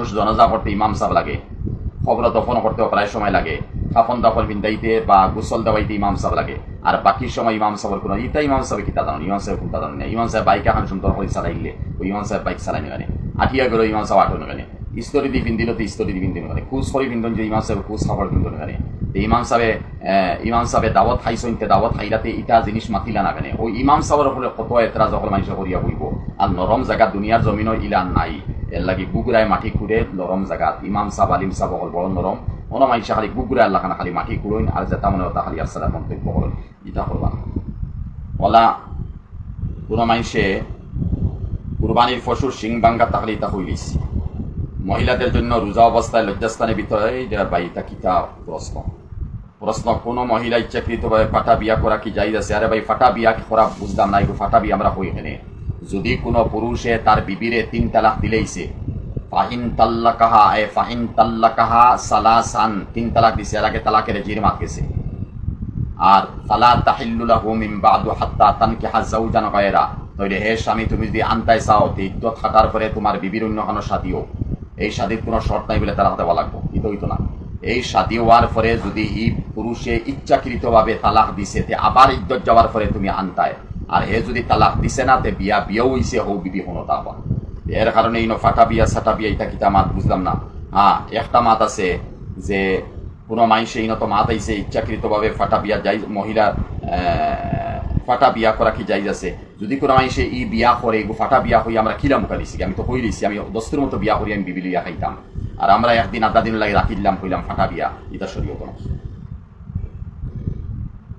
মানুষ জনাজা করতে ইমাম সাহেব লাগে খবর দফন করতেও প্রায় সময় লাগে, কাফন দাফন বিন্দাইতে বা গোসল দেওয়াইতে ইমাম সাহেব লাগে, আর বাকি সময় ইমাম সাহেবের কোনো ইতা, ইমাম সাহেব কিতা জানো, ইমাম সাহেব কোনটা জানো না, ইমাম সাহেব বাইক এখন সুন্দর করে চালাইলে ওই ইমাম সাহেব বাইক চালাই নেগানে আঠিয়া গেলো ইমাম সাহেব আটো নেগানে ইস্তরি দি পিন্দিল তো ইস্তরি দি পিন্দিল নেগানে খুশ করে পিন্ধন যে ইমাম সাহেব খুশ খাবার পিন্ধন নেগানে ইমাম সাহেবে ইমাম সাহেবে দাওয়াত খাইছেন, তে দাওয়াত খাইলাতে ইটা জিনিস মাতিলা না কেনে ওই ইমাম সাহেবের উপরে কত এতরা যখন মানুষ করিয়া বইব, আর নরম জায়গা দুনিয়ার জমিনও ইলান নাই। লাগি গুগুরায় মাটি খুঁড়ে নরম জায়গাত ইমাম সাহেব, আলিম সাহেব অকল বড় নরম। অন মাইসা খালি গুগুরায় আল্লাহ খালি মাটি খুঁড়ইন, আর যেটা মনে হতা খালি আসসালাম মন্তব্য করেন। ইটা করবা ওলা কোনো মানুষে কুরবানির পশুর সিং বাঙ্গা তাহলে ইতা হইলিস মহিলাদের জন্য রোজা অবস্থায় লজ্জাস্থানের ভিতরে ইতা কিতা প্রশ্ন? প্রশ্ন, কোনো মহিলা ইচ্ছাকৃতভাবে ফাটা বিয়া করা কি যাই আছে? আরে ভাই, ফাটা বিয়া করা বুঝলাম না ফাটা বিয়া আমরা হই এখানে। যদি কোনো পুরুষে তার বিবিরে তিন তালাক দিলেইছে ফাহিন তাল্লা কাহা এ ফাহিন তাল্লা কাহা সালাসান, তিন তালাক দিছে আর আগে তালাকের জিরমাত গেছে আর ফালা তাহিল্লুলাহু মিন বাদু হাত্তা তানকিহা যাওজান গায়রা। তইলে হে স্বামী, তুমি যদি আনতাই চাও, তে ইদ্যত খাটার পরে তোমার বিবির অন্য কোনো শাদিও এই শাদির কোনো শর্ত নাই বলে তারা হাতে বলা লাগবো ইতো হইতো না। এই শাদি হওয়ার পরে যদি ই পুরুষে ইচ্ছাকৃতভাবে তালাক দিছে, তে আবার ইদ্যত যাওয়ার পরে তুমি আনতায়। আর হে যদি তালাক দিছে না, তে বিয়া বিয়াও হইছে হৌ বিবি হনো তা আবার এর কারণে ইনো ফাটা বিয়া সাটা বিয়া, ইটা কিতা মাত বুঝলাম না। হ্যাঁ একটা মাত আছে যে, কোনো মানুষে ইনত মাত আইছে, ইচ্ছাকৃতভাবে ফাটা বিয়া যাই, মহিলা ফাটা বিয়া করা কি যাই আছে? যদি কোনো মানুষে ই বিয়া করে, এগো ফাটা বিয়া হই, আমরা কিলাম কালিছি আমি তো হই লিছি আমি দস্তুর মতো বিয়া করি, আমি বিবিলিয়া খাইতাম। আর আমরা একদিন আধা দিন লাগে রাখিলাম কইলাম ফাটা বিয়া এটা সরিয়ে কোনো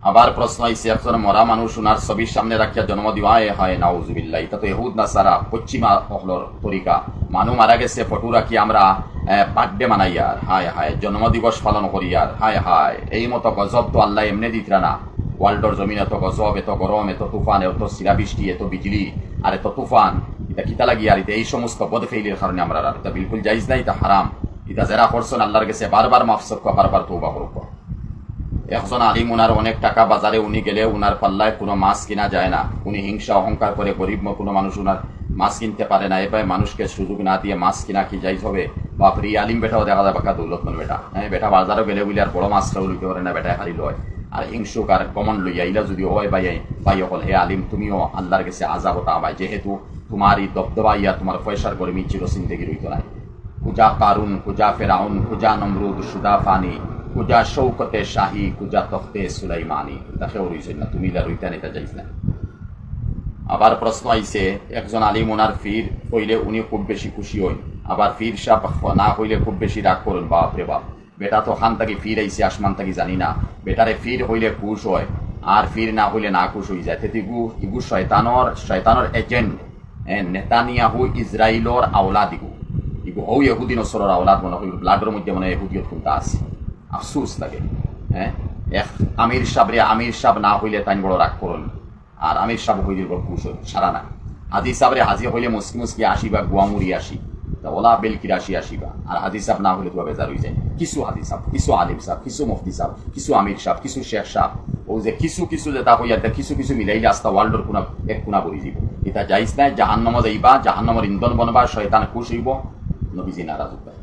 আবার প্রশ্ন আইসে একজন মরা মানুষ ওনার ছবির সামনে রাখিয়া জন্ম দিওয়া এ হয়, নাউজুবিল্লাহ। এটা তো এহুদ না সারা পশ্চিমা হলর তরিকা। মানুষ মারা গেছে, ফটো রাখি আমরা বার্থডে মানাই আর। হায় হায়, জন্ম দিবস পালন করি আর। হায় হায়, এই মতো গজব তো আল্লাহ এমনি দিতরা না। ওয়ার্ল্ডর জমিন এত গজব, এত গরম, এত তুফান, এত শিলাবৃষ্টি এত বিজলি, আর এত তুফান। এটা কিতা লাগি আর এই সমস্ত পদ ফেইলির কারণে আমরা আর। এটা বিলকুল জাইজ নাই, এটা হারাম। এটা যারা করছেন, আল্লাহর কাছে বারবার মাফসক বারবার তৌবা করব একজন আলিম, উনার অনেক টাকা বাজারে উনি গেলে উনার পাল্লায় কোনো মাছ কিনা যায় না। উনি হিংসা, অহংকার করে গরিব কোনো মানুষ উনার মাছ কিনতে পারে না। এবার মানুষকে সুযোগ না দিয়ে মাছ কিনা কি যাই হবে? বাপরি আলিম বেটাও দেখা যায় বাকা দৌলত বেটা। হ্যাঁ বেটা বাজারও গেলে বলে আর বড় মাছটাও লইতে পারে না বেটা খালি লয়। আর হিংসুক আর কমন লইয়া ইলা যদি হয় বাই বাই অকল হে আলিম, তুমিও আল্লাহর কাছে আজাব তা বাই যেহেতু তোমার এই দবদবা ইয়া, তোমার পয়সার গরমি চির সিন্দেগি রইত নাই। কুজা কারুন কুজা ফেরাউন কুজা নমরুদ, সুদা ফানি। কুজা শৌকতে শাহী, কুজা তখতে সুলাইমানি। তাকেও রইছেন না তুমি রইতেন এটা যাইছ না আবার প্রশ্ন আইছে, একজন আলিম ওনার ফির হইলে উনি খুব বেশি খুশি হইন। আবার ফির সাপ না হইলে খুব বেশি রাগ করেন, বাপ রে বাপ। বেটা তো খান থাকি ফির আইছে, আসমান তাকে জানি না। বেটারে ফির হইলে খুশ হয়, আর ফির না হইলে না খুশ হয়ে যায়। তেতে ইগু ইগু শয়তানর শয়তানর এজেন্ট। নেতানিয়াহু ইসরাইলর আওলাদ ইগু ইগু হৌ এহুদিন ওসরর আওলাদ মনে হয়, ব্লাডের মধ্যে মনে এহুদিয়ত কোনটা আছে। আফসুস লাগে হ্যাঁ? এক আমির সাবরে আমির সাব না হইলে তাই বড় রাগ করুন। আর আমির সাহেব হইলে বড় খুশ সারা না। হাজি সাবরে হাজি হইলে মুসকি মুসকি আসিবা গুয়ামুরি আসি। তা ওলা বেলকির আসি আসিবা। আর হাজি সাহেব না হইলে তো বেজার হয়ে যায়। কিছু হাজি সাহেব, কিছু আলিম সাহেব, কিছু মুফতি সাহেব, কিছু আমির সাহেব, কিছু শেখ সাহেব, ও যে কিছু কিছু যে তা হইয়া কিছু কিছু মিলাই আস্তা ওয়ার্ল্ডর কোনা, এক কোনা বলি যাব এটা যাইস নাই, জাহান্নম যাইবা, জাহান্নমর ইন্ধন বনবা, শয়তান খুশ হইব। নবীজি নারাজ হইবা